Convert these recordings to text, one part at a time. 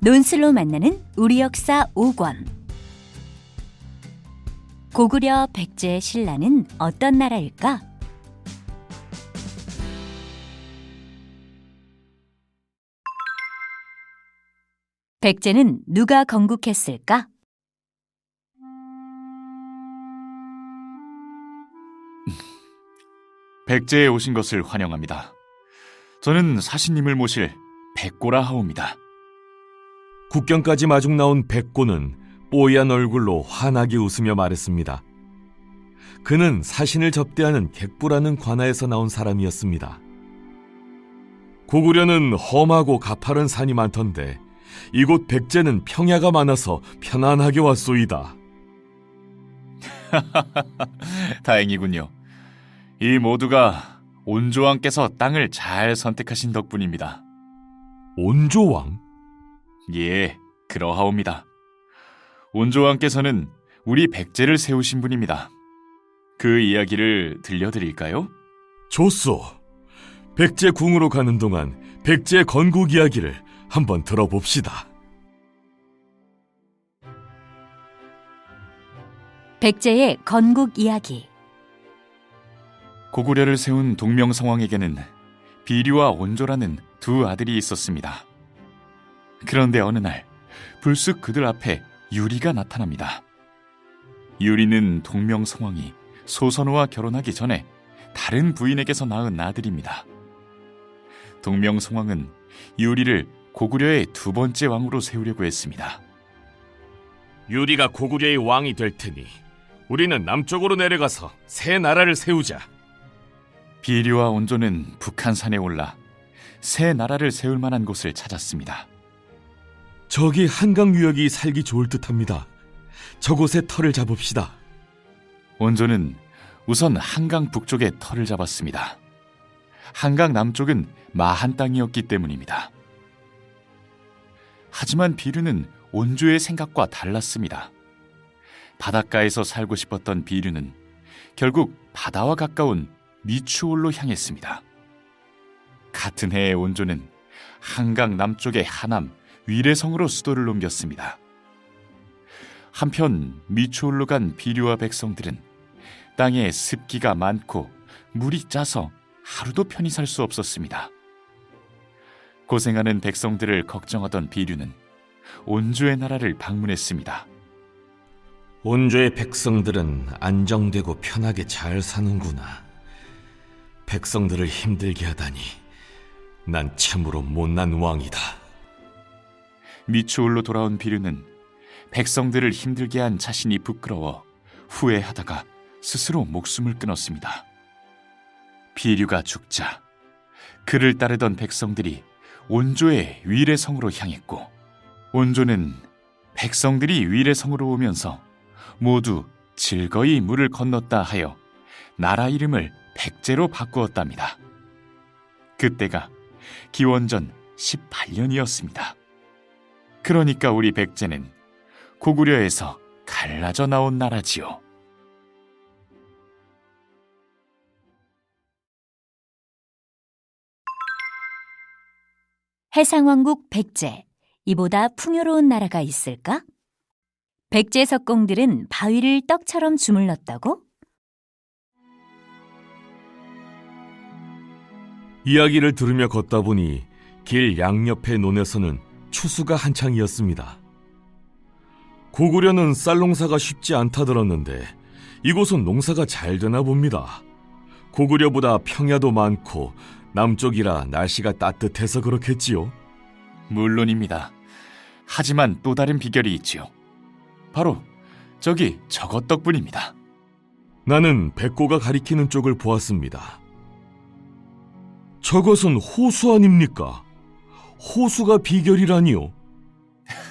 논술로 만나는 우리 역사 5권 고구려 백제 신라는 어떤 나라일까? 백제는 누가 건국했을까? 백제에 오신 것을 환영합니다. 저는 사신님을 모실 백고라 하옵니다. 국경까지 마중 나온 백고는 뽀얀 얼굴로 환하게 웃으며 말했습니다. 그는 사신을 접대하는 객부라는 관아에서 나온 사람이었습니다. 고구려는 험하고 가파른 산이 많던데 이곳 백제는 평야가 많아서 편안하게 왔소이다. 다행이군요. 이 모두가 온조왕께서 땅을 잘 선택하신 덕분입니다. 온조왕? 예, 그러하옵니다. 온조왕께서는 우리 백제를 세우신 분입니다. 그 이야기를 들려드릴까요? 좋소. 백제 궁으로 가는 동안 백제 건국 이야기를 한번 들어봅시다. 백제의 건국 이야기 고구려를 세운 동명성왕에게는 비류와 온조라는 두 아들이 있었습니다. 그런데 어느 날 불쑥 그들 앞에 유리가 나타납니다. 유리는 동명성왕이 소선호와 결혼하기 전에 다른 부인에게서 낳은 아들입니다. 동명성왕은 유리를 고구려의 두 번째 왕으로 세우려고 했습니다. 유리가 고구려의 왕이 될 테니 우리는 남쪽으로 내려가서 새 나라를 세우자. 비류와 온조는 북한산에 올라 새 나라를 세울 만한 곳을 찾았습니다. 저기 한강 유역이 살기 좋을 듯합니다. 저곳에 터를 잡읍시다. 온조는 우선 한강 북쪽에 터를 잡았습니다. 한강 남쪽은 마한 땅이었기 때문입니다. 하지만 비류는 온조의 생각과 달랐습니다. 바닷가에서 살고 싶었던 비류는 결국 바다와 가까운 미추홀로 향했습니다. 같은 해의 온조는 한강 남쪽의 하남 위례성으로 수도를 옮겼습니다. 한편 미추홀로 간 비류와 백성들은 땅에 습기가 많고 물이 짜서 하루도 편히 살 수 없었습니다. 고생하는 백성들을 걱정하던 비류는 온주의 나라를 방문했습니다. 온조의 백성들은 안정되고 편하게 잘 사는구나. 백성들을 힘들게 하다니 난 참으로 못난 왕이다. 미추홀로 돌아온 비류는 백성들을 힘들게 한 자신이 부끄러워 후회하다가 스스로 목숨을 끊었습니다. 비류가 죽자 그를 따르던 백성들이 온조의 위례성으로 향했고 온조는 백성들이 위례성으로 오면서 모두 즐거이 물을 건넜다 하여 나라 이름을 백제로 바꾸었답니다. 그때가 기원전 18년이었습니다. 그러니까 우리 백제는 고구려에서 갈라져 나온 나라지요. 해상왕국 백제 이보다 풍요로운 나라가 있을까? 백제 석공들은 바위를 떡처럼 주물렀다고? 이야기를 들으며 걷다 보니 길 양옆의 논에서는 추수가 한창이었습니다. 고구려는 쌀 농사가 쉽지 않다 들었는데 이곳은 농사가 잘 되나 봅니다. 고구려보다 평야도 많고 남쪽이라 날씨가 따뜻해서 그렇겠지요. 물론입니다. 하지만 또 다른 비결이 있지요. 바로 저기 저것 덕분입니다. 나는 백고가 가리키는 쪽을 보았습니다. 저것은 호수 아닙니까? 호수가 비결이라니요.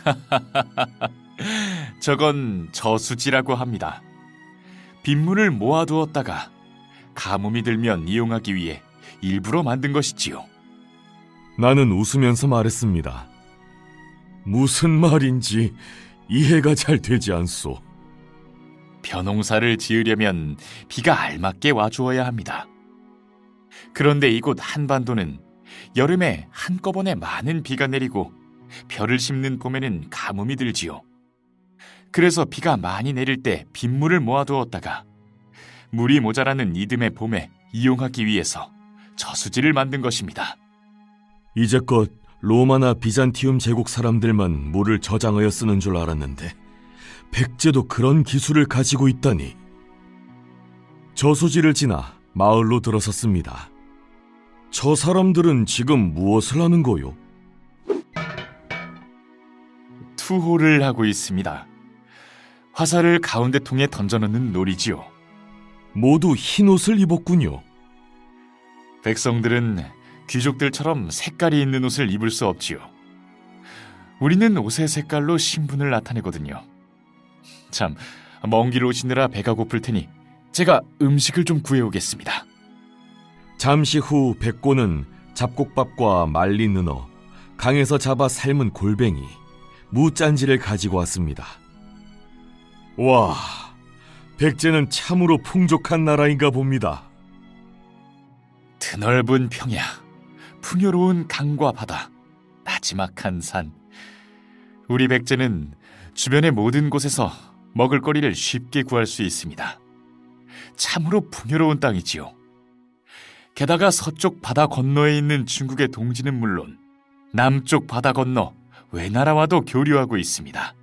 저건 저수지라고 합니다. 빗물을 모아두었다가 가뭄이 들면 이용하기 위해 일부러 만든 것이지요. 나는 웃으면서 말했습니다. 무슨 말인지 이해가 잘 되지 않소. 벼농사를 지으려면 비가 알맞게 와주어야 합니다. 그런데 이곳 한반도는 여름에 한꺼번에 많은 비가 내리고 별을 심는 봄에는 가뭄이 들지요. 그래서 비가 많이 내릴 때 빗물을 모아두었다가 물이 모자라는 이듬해 봄에 이용하기 위해서 저수지를 만든 것입니다. 이제껏 로마나 비잔티움 제국 사람들만 물을 저장하여 쓰는 줄 알았는데 백제도 그런 기술을 가지고 있다니. 저수지를 지나 마을로 들어섰습니다. 저 사람들은 지금 무엇을 하는 거요? 투호를 하고 있습니다. 화살을 가운데 통에 던져넣는 놀이지요. 모두 흰 옷을 입었군요. 백성들은 귀족들처럼 색깔이 있는 옷을 입을 수 없지요. 우리는 옷의 색깔로 신분을 나타내거든요. 참, 먼 길 오시느라 배가 고플 테니 제가 음식을 좀 구해오겠습니다. 잠시 후 백고는 잡곡밥과 말린 은어, 강에서 잡아 삶은 골뱅이, 무짠지를 가지고 왔습니다. 와, 백제는 참으로 풍족한 나라인가 봅니다. 드넓은 평야, 풍요로운 강과 바다, 나지막한 산. 우리 백제는 주변의 모든 곳에서 먹을거리를 쉽게 구할 수 있습니다. 참으로 풍요로운 땅이지요. 게다가 서쪽 바다 건너에 있는 중국의 동지는 물론 남쪽 바다 건너 외나라와도 교류하고 있습니다.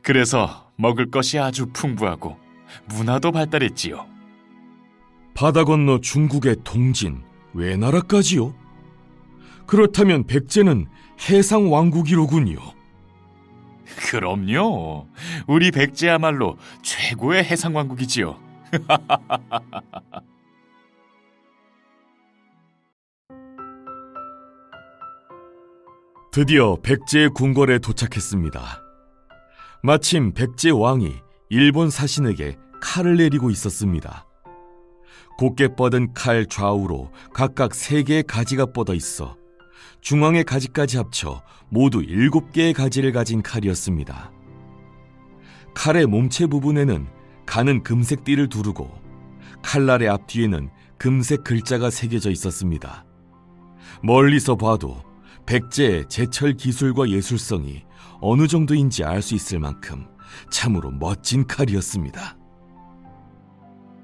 그래서 먹을 것이 아주 풍부하고 문화도 발달했지요. 바다 건너 중국의 동진, 외나라까지요? 그렇다면 백제는 해상 왕국이로군요. 그럼요. 우리 백제야말로 최고의 해상 왕국이지요. 드디어 백제의 궁궐에 도착했습니다. 마침 백제 왕이 일본 사신에게 칼을 내리고 있었습니다. 곧게 뻗은 칼 좌우로 각각 세 개의 가지가 뻗어 있어 중앙의 가지까지 합쳐 모두 일곱 개의 가지를 가진 칼이었습니다. 칼의 몸체 부분에는 가는 금색 띠를 두르고 칼날의 앞뒤에는 금색 글자가 새겨져 있었습니다. 멀리서 봐도 백제의 제철 기술과 예술성이 어느 정도인지 알 수 있을 만큼 참으로 멋진 칼이었습니다.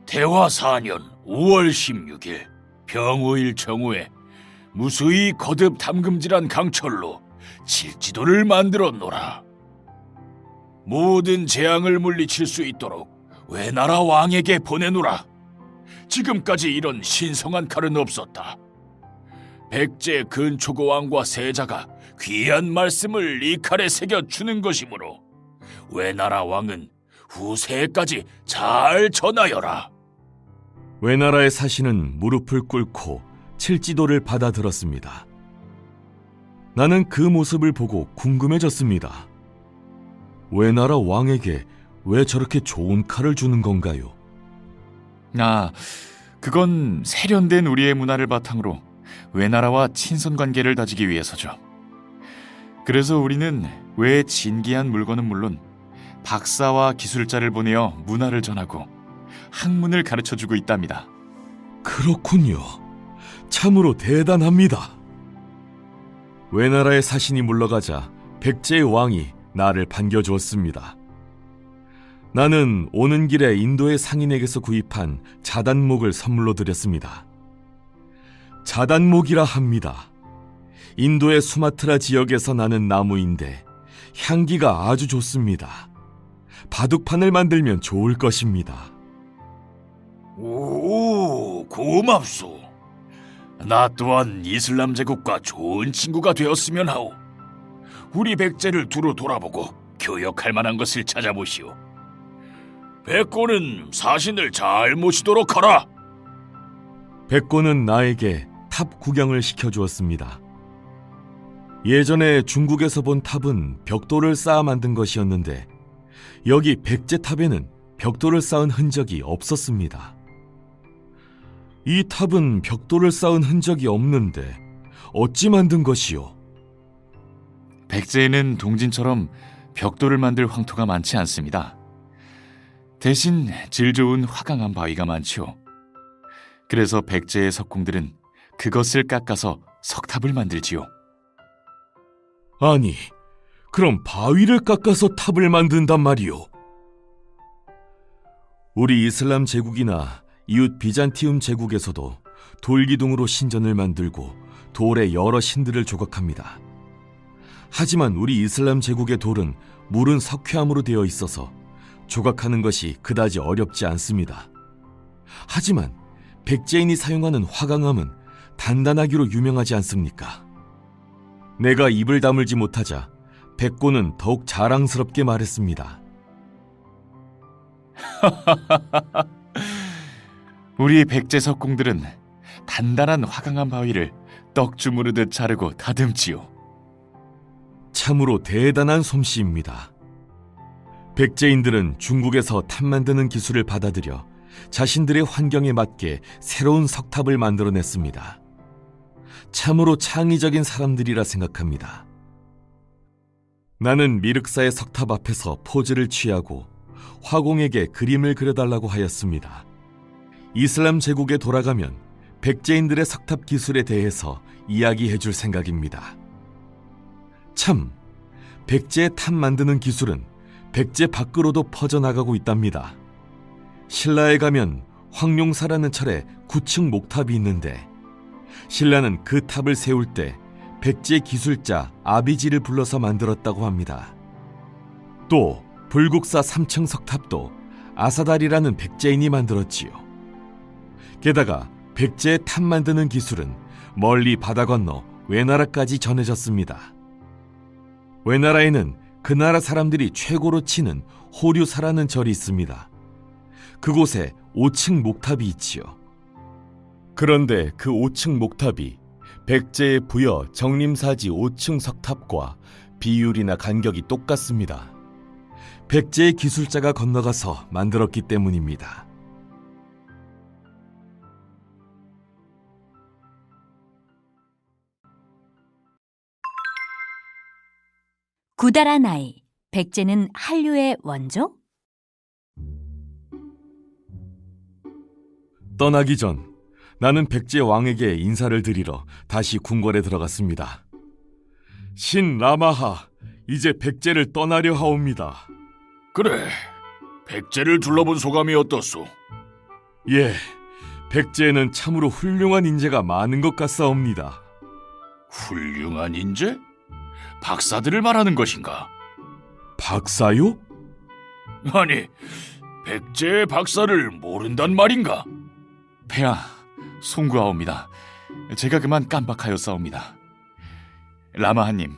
대화 4년 5월 16일 병오일 정오에 무수히 거듭 담금질한 강철로 칠지도를 만들었노라. 모든 재앙을 물리칠 수 있도록 외나라 왕에게 보내노라. 지금까지 이런 신성한 칼은 없었다. 백제 근초고 왕과 세자가 귀한 말씀을 이 칼에 새겨 주는 것이므로 외나라 왕은 후세까지 잘 전하여라. 외나라의 사신은 무릎을 꿇고 칠지도를 받아들었습니다. 나는 그 모습을 보고 궁금해졌습니다. 외나라 왕에게 왜 저렇게 좋은 칼을 주는 건가요? 아, 그건 세련된 우리의 문화를 바탕으로 외나라와 친선 관계를 다지기 위해서죠. 그래서 우리는 외 진기한 물건은 물론 박사와 기술자를 보내어 문화를 전하고 학문을 가르쳐 주고 있답니다. 그렇군요. 참으로 대단합니다. 외나라의 사신이 물러가자 백제의 왕이 나를 반겨주었습니다. 나는 오는 길에 인도의 상인에게서 구입한 자단목을 선물로 드렸습니다. 자단목이라 합니다. 인도의 수마트라 지역에서 나는 나무인데 향기가 아주 좋습니다. 바둑판을 만들면 좋을 것입니다. 오, 고맙소. 나 또한 이슬람 제국과 좋은 친구가 되었으면 하오. 우리 백제를 두루 돌아보고 교역할 만한 것을 찾아보시오. 백고는 사신을 잘 모시도록 하라. 백고는 나에게 탑 구경을 시켜주었습니다. 예전에 중국에서 본 탑은 벽돌을 쌓아 만든 것이었는데 여기 백제탑에는 벽돌을 쌓은 흔적이 없었습니다. 이 탑은 벽돌을 쌓은 흔적이 없는데 어찌 만든 것이요? 백제에는 동진처럼 벽돌을 만들 황토가 많지 않습니다. 대신 질 좋은 화강한 바위가 많지요. 그래서 백제의 석궁들은 그것을 깎아서 석탑을 만들지요. 아니, 그럼 바위를 깎아서 탑을 만든단 말이오. 우리 이슬람 제국이나 이웃 비잔티움 제국에서도 돌기둥으로 신전을 만들고 돌에 여러 신들을 조각합니다. 하지만 우리 이슬람 제국의 돌은 물은 석회암으로 되어 있어서 조각하는 것이 그다지 어렵지 않습니다. 하지만 백제인이 사용하는 화강암은 단단하기로 유명하지 않습니까? 내가 입을 다물지 못하자 백고는 더욱 자랑스럽게 말했습니다. 우리 백제 석 공들은 단단한 화강암 바위를 떡 주무르듯 자르고 다듬지요. 참으로 대단한 솜씨입니다. 백제인들은 중국에서 탑 만드는 기술을 받아들여 자신들의 환경에 맞게 새로운 석탑을 만들어냈습니다. 참으로 창의적인 사람들이라 생각합니다. 나는 미륵사의 석탑 앞에서 포즈를 취하고 화공에게 그림을 그려달라고 하였습니다. 이슬람 제국에 돌아가면 백제인들의 석탑 기술에 대해서 이야기해 줄 생각입니다. 참, 백제 탑 만드는 기술은 백제 밖으로도 퍼져나가고 있답니다. 신라에 가면 황룡사라는 철에 9층 목탑이 있는데 신라는 그 탑을 세울 때 백제 기술자 아비지를 불러서 만들었다고 합니다. 또 불국사 3층 석탑도 아사달이라는 백제인이 만들었지요. 게다가 백제 탑 만드는 기술은 멀리 바다 건너 외나라까지 전해졌습니다. 외나라에는 그 나라 사람들이 최고로 치는 호류사라는 절이 있습니다. 그곳에 5층 목탑이 있지요. 그런데 그 5층 목탑이 백제의 부여 정림사지 5층 석탑과 비율이나 간격이 똑같습니다. 백제의 기술자가 건너가서 만들었기 때문입니다. 구달한 아이. 백제는 한류의 원조? 떠나기 전 나는 백제 왕에게 인사를 드리러 다시 궁궐에 들어갔습니다. 신 라마하 이제 백제를 떠나려 하옵니다. 그래. 백제를 둘러본 소감이 어떻소? 예, 백제에는 참으로 훌륭한 인재가 많은 것 같사옵니다. 훌륭한 인재? 박사들을 말하는 것인가? 박사요? 아니, 백제의 박사를 모른단 말인가? 폐하, 송구하옵니다. 제가 그만 깜빡하였사옵니다. 라마하님,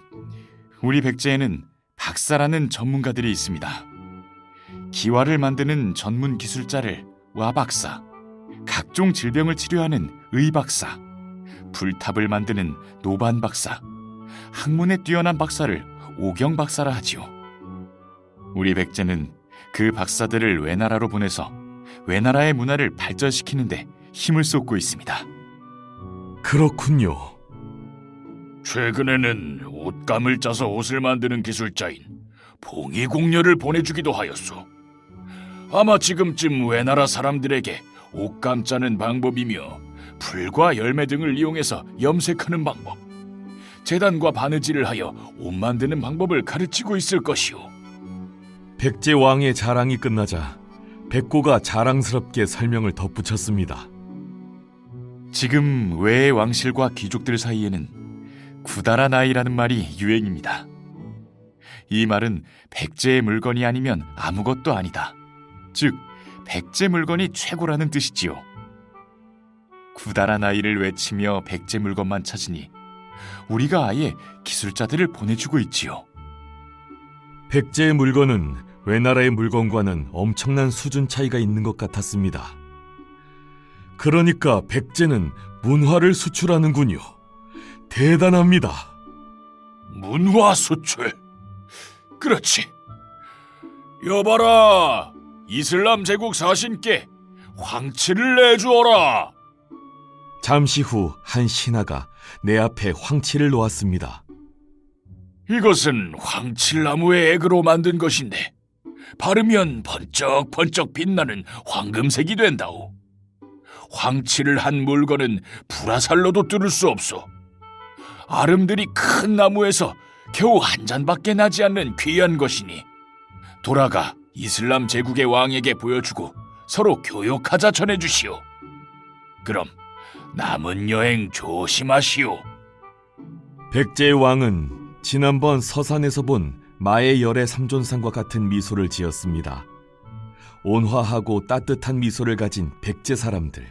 우리 백제에는 박사라는 전문가들이 있습니다. 기와를 만드는 전문 기술자를 와박사, 각종 질병을 치료하는 의박사, 불탑을 만드는 노반 박사, 학문에 뛰어난 박사를 오경 박사라 하지요. 우리 백제는 그 박사들을 외나라로 보내서 외나라의 문화를 발전시키는데 힘을 쏟고 있습니다. 그렇군요. 최근에는 옷감을 짜서 옷을 만드는 기술자인 봉이 공녀를 보내주기도 하였소. 아마 지금쯤 외나라 사람들에게 옷감 짜는 방법이며 풀과 열매 등을 이용해서 염색하는 방법, 재단과 바느질을 하여 옷 만드는 방법을 가르치고 있을 것이오. 백제 왕의 자랑이 끝나자 백고가 자랑스럽게 설명을 덧붙였습니다. 지금 외의 왕실과 귀족들 사이에는 구다란 아이라는 말이 유행입니다. 이 말은 백제의 물건이 아니면 아무것도 아니다. 즉, 백제 물건이 최고라는 뜻이지요. 구다란 아이를 외치며 백제 물건만 찾으니 우리가 아예 기술자들을 보내주고 있지요. 백제의 물건은 외나라의 물건과는 엄청난 수준 차이가 있는 것 같았습니다. 그러니까 백제는 문화를 수출하는군요. 대단합니다. 문화 수출. 그렇지. 여봐라, 이슬람 제국 사신께 황치를 내주어라. 잠시 후 한 신하가 내 앞에 황치를 놓았습니다. 이것은 황칠나무의 액으로 만든 것인데 바르면 번쩍번쩍 빛나는 황금색이 된다오. 황칠을 한 물건은 불화살로도 뚫을 수 없소. 아름들이 큰 나무에서 겨우 한 잔밖에 나지 않는 귀한 것이니 돌아가 이슬람 제국의 왕에게 보여주고 서로 교역하자 전해주시오. 그럼 남은 여행 조심하시오. 백제의 왕은 지난번 서산에서 본 마의 열의 삼존상과 같은 미소를 지었습니다. 온화하고 따뜻한 미소를 가진 백제 사람들.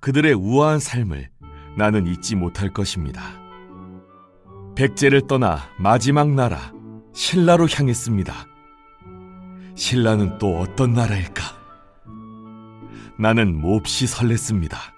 그들의 우아한 삶을 나는 잊지 못할 것입니다. 백제를 떠나 마지막 나라 신라로 향했습니다. 신라는 또 어떤 나라일까? 나는 몹시 설렜습니다.